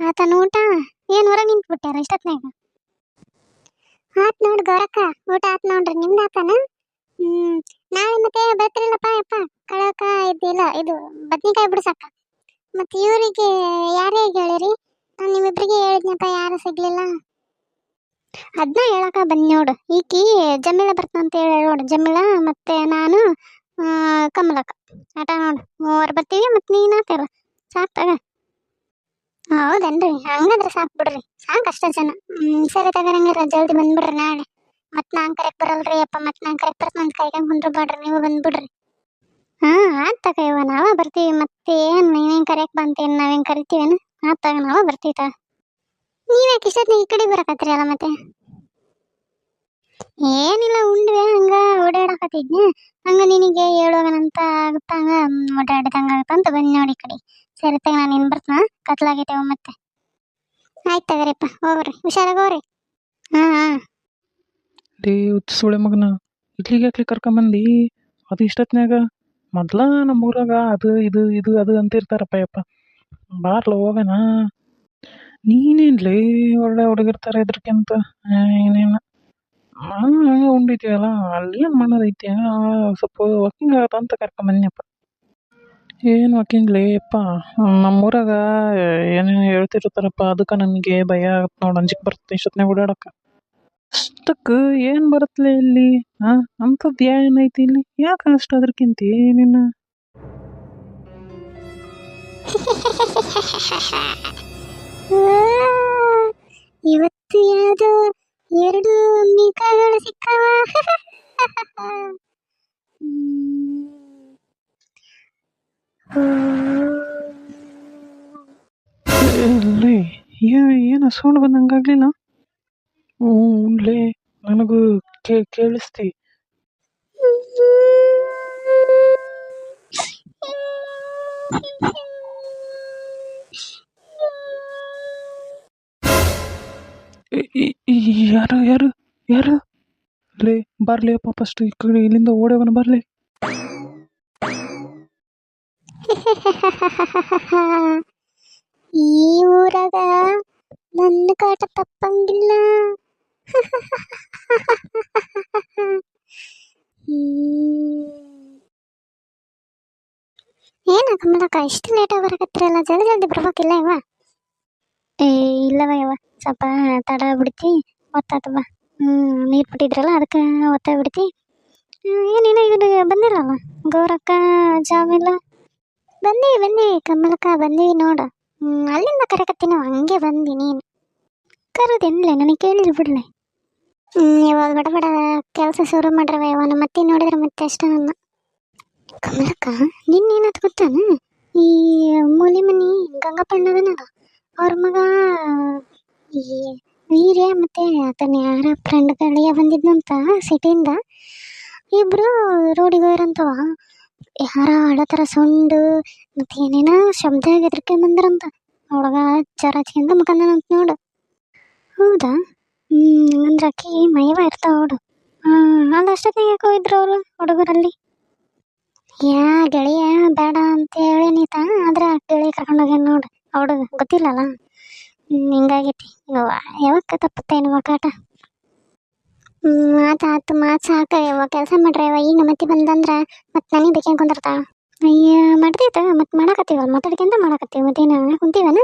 ಆತನ ಊಟ? ಏನು ಹೊರಗೆ ನಿಂತ್ಬಿಟ್ಟಾರ ಇಷ್ಟೊತ್ನಾಗ ಆತ್ ನೋಡು ಗೌರಕ್ಕ, ಊಟ ಆತ್ ನೋಡ್ರಿ, ನಿಮ್ದು ಆತನ? ಹ್ಮ್, ನಾಳೆ ಮತ್ತೆ ಬರ್ತಿರಲ್ಲಪ್ಪ ಯಪ್ಪ, ಕಳಕ ಇದ್ದಿಲ್ಲ ಇದು ಬದ್ನಿಕಾಯಿ ಬಿಡ್ಸಕ್ಕ. ಮತ್ತೆ ಇವರಿಗೆ ಯಾರೇ ಹೇಳಿರಿ ನಾನು ನಿಮ್ಮಿಬ್ರಿಗೆ ಹೇಳಿದ್ನಪ್ಪ, ಯಾರು ಸಿಗ್ಲಿಲ್ಲ. ಅದನ್ನ ಹೇಳಕ ಬಂದ್ ನೋಡು, ಈಕಿ ಜಮೀಲ ಬರ್ತಾನಂತ ಹೇಳಿ ನೋಡು ಜಮೀಲ ಮತ್ತೆ ನಾನು ಕಮಲಕ್ಕ. ಆಟ ನೋಡು, ಮೂವರು ಬರ್ತೀವಿ ಮತ್ತೆ ನೀನು ಆತಲ್ಲ ಸಾಕ್ ತಗ. ಹೌದೇನ್ರಿ? ಹಂಗಂದ್ರೆ ಸಾಕ್ ಬಿಡ್ರಿ. ಸಾಕ್ ಅಷ್ಟೇ ಜನ. ಸರಿ ತಗರಂಗಿರ ಜಲ್ದಿ ಬಂದ್ಬಿಡ್ರಿ ನಾಳೆ. ಮತ್ತೆ ನಾನ್ ಕರೆಕ್ಟ್ ಬರಲ್ರಿ, ಅಪ್ಪ ಮತ್ತೆ ನಾನ್ ಕರೆಕ್ಟ್ ಬರ್ತ, ನನ್ ಕೈಗೆ ಕುಂದ್ರ ಬಾಡ್ರಿ, ನೀವು ಬಂದ್ಬಿಡ್ರಿ. ಹಾ, ಆತ್ ತಗೋವ ನಾವ ಬರ್ತೀವಿ. ಮತ್ತೆ ಏನ್, ನೀವೇನು ಕರೆಕ್ಟ್ ಬಂತೇನ್ ನಾವೇನ್ ಕರಿತೀವೇನು? ಆತ್ ತಗ, ನಾವ ಬರ್ತೀವಿ ತಗ. ನೀವ್ಯಾಕೆ ಇಷ್ಟೊತ್ತಿಗೆ ಈ ಕಡೆ ಬರಕತ್ರಿ ಅಲ್ಲ ಮತ್ತೆ? ಏನಿಲ್ಲ, ಉಂಡ್ವೆ, ಹಂಗ ಓಡಾಡಕತ್ತಿದ್ನೆ. ಹಂಗ ನಿನಗೆ ಹೇಳೋಗನಂತ ಆಗುತ್ತ ಓಡಾಡಿದಂಗ ಅಂತ ಬಂದ್ ನೋಡಿ ಕಡೆ. ಸರಿ ತಗ, ನಾನು ಇನ್ ಬರ್ತನ? ಮತ್ತೆ. ಆಯ್ತು ತಗರಿಪ್ಪ, ಹೋಗ್ರಿ, ಹುಷಾರಾಗಿ ಹಾ ಹಾ. ಲೇ ಸುಳೆ ಮಗನ, ಇಡ್ಲಿಗೆ ಯಾಕೆ ಕರ್ಕೊಂಬಂದು? ಅದು ಇಷ್ಟೊತ್ನ್ಯಾಗ? ಮೊದ್ಲ ನಮ್ಮ ಊರಾಗ ಅದು, ಇದು ಇದು, ಅದು ಅಂತ ಇರ್ತಾರಪ್ಪ ಯಪ್ಪ. ಬಾರ್ಲ ಹೋಗೋಣ. ನೀನೇನ್ಲೇ ಒಳ್ಳೆ ಹುಡುಗಿರ್ತಾರೆ ಇದ್ರಕ್ಕಿಂತ? ಏನೇನು? ನಾನು ಹಂಗೆ ಅಲ್ಲೇನು ಅಲ್ಲಿ ಏನು ಮಾಡೋದೈತಿ ಸ್ವಲ್ಪ ವಾಕಿಂಗ್ ಆಗತ್ತಂತ ಕರ್ಕೊಂಬಂದ್ನಪ್ಪ ಏನು ವಾಕಿಂಗ್ ಲೇ ಯಪ್ಪ, ನಮ್ಮೂರಾಗ ಏನೇನು ಹೇಳ್ತಿರ್ತಾರಪ್ಪ, ಅದಕ್ಕೆ ನನಗೆ ಭಯ ಆಗುತ್ತೆ ನೋಡಿ, ಅಂಜಿಕೆ ಬರುತ್ತೆ ಇಷ್ಟೊತ್ನಾಗ ಓಡಾಡಕ್ಕೆ ಅಷ್ಟಕ್ಕೆ ಏನು ಬರುತ್ತಲೇ ಇಲ್ಲಿ? ಹಾಂ ಅಂಥದ್ದು ಏನೈತಿ ಇಲ್ಲಿ? ಯಾಕೆ ಅಷ್ಟು ಅದ್ರಕ್ಕಿಂತ ಏನಿನ್ನ ಇವತ್ತು ಯಾವುದು ಎರಡು ಮೀಕಾಗಳು ಸಿಕ್ಕವ. ಲೇ ಏನು ಸೌಂಡ್ ಬಂದಂಗಾಗಲಿಲ್ಲ ಹ್ಞೂ ಲೇ ನನಗೂ ಕೇ ಕೇಳಿಸ್ತಿ. ಇ- ಇ- ಇ- ಯಾರು ಯಾರು ಯಾರು? ಲೇ, ಬರ್ಲಿ ಅಪ್ಪ ಫಸ್ಟ್ ಈ ಕಡೆ ಇಲ್ಲಿಂದ ಓಡೋಗನ ಬರ್ಲಿ. ಈ ಊರಾಗ ನನ್ನ ಕಾಟ ತಪ್ಪಂಗಿಲ್ಲ ಏನ ಕಮಲಕ್ಕ ಇಷ್ಟು ಲೇಟಾಗಿ ಬರಕತ್ತಿರಲ್ಲ ಜಲ್ದಿ ಜಲ್ದಿ ಬರ್ಬೇಕಿಲ್ಲ ಇವ ಏ ಇಲ್ಲವ ಇವ ಸ್ವಲ್ಪ ತಡ ಬಿಡ್ತಿ ಒತ್ತಾತ ಬಾ ಹ್ಮ್ ನೀರು ಬಿಟ್ಟಿದ್ರಲ್ಲ ಅದಕ್ಕೆ ಒತ್ತ ಬಿಡ್ತಿ ಏನೇನೋ ಈಗ ಬಂದಿರಲ್ಲ ಗೌರಕ್ಕ ಜಾಮಿಲ್ಲ ಬಂದೀವಿ ಬನ್ನಿ, ಕಮಲಕ್ಕ, ಬನ್ನಿ ನೋಡ. ಅಲ್ಲಿಂದ ಕರೆಕತ್ತೀನಿ ಹಂಗೆ ಬಂದಿ ನೀನು. ಕರೋದೇನಿಲ್ಲ ನನಗೆ ಕೇಳಿಲ್ಲ ಬಿಡ್ಲೆ. ಇವಾಗ ಬಡ ಬಡ ಕೆಲಸ ಶುರು ಮಾಡ್ರವ ನಮ್ಮ ಮತ್ತೆ ನೋಡಿದ್ರೆ ಮತ್ತೆ ಅಷ್ಟ ನನ್ನ ಕಮಲಕ್ಕ, ನಿನ್ನೇನದು ಗೊತ್ತಾನ? ಈ ಮೂಲಿ ಮನಿ ಗಂಗಪ್ಪಣ್ಣದನಲ್ಲ ಅವ್ರ ಮಗ, ಈ ವೀರ್ಯ ಮತ್ತೆ ಆತನ, ಯಾರ ಫ್ರೆಂಡ್ ಗಳಿಯ ಬಂದಿದ್ನಂತ ಸಿಟಿಯಿಂದ ಇಬ್ರು ರೋಡಿಗೆ ಹೋಯ್ರಂತವ ಯಾರ ಅಳತರ ಸೊಂಡು, ಮತ್ತೆ ಏನೇನೋ ಶಬ್ದ ಹೆದರ್ಕೆ ಬಂದ್ರಂತ. ಹುಡುಗ ಚರಾಚಿಂದ ಮುಖಂದನಂತ ನೋಡು. ಹೌದಾ? ಅಂದ್ರೆ ಅಕ್ಕಿ ಮೈವ ಇರ್ತಾವ ಹುಡು ಹಾಂ ಅಷ್ಟೊತ್ತಿಗೆ ಯಾಕೆ ಹೋಯ್ದ್ರು ಅವರು ಹುಡುಗರಲ್ಲಿ? ಯಾ, ಗೆಳೆಯ ಬೇಡ ಅಂತ ಹೇಳಿ ನೀತ? ಆದ್ರೆ ಗೆಳೆಯ ಕರ್ಕೊಂಡು ಹೋಗ್ಯಾನ ನೋಡು. ಹುಡುಗ ಗೊತ್ತಿಲ್ಲಲ್ಲ? ಹಿಂಗಾಗೈತಿ. ಯಾವಾಗ ತಪ್ಪತ್ತೇನು ಹ್ಮ್ ಆತ ಆತು, ಮಾತು ಸಾಕ ಯವ್ವ ಕೆಲಸ ಮಾಡ್ರಿ ಅವ ಈಗ ಮತ್ತೆ ಬಂದಂದ್ರ ಮತ್ತೆ ನನಗೆ ಬೇಕೇನು ಕುಂದಿರ್ತಾವ ಅಯ್ಯ ಮಾಡ್ತೈತ ಮತ್ತೆ ಮಾಡಕತ್ತೀವಲ್ಲ ಮಾತಾಡ್ಕೊಂತ ಮಾಡಕತ್ತೀವಿ, ಮತ್ತೇನು ಕುಂತೀವನ?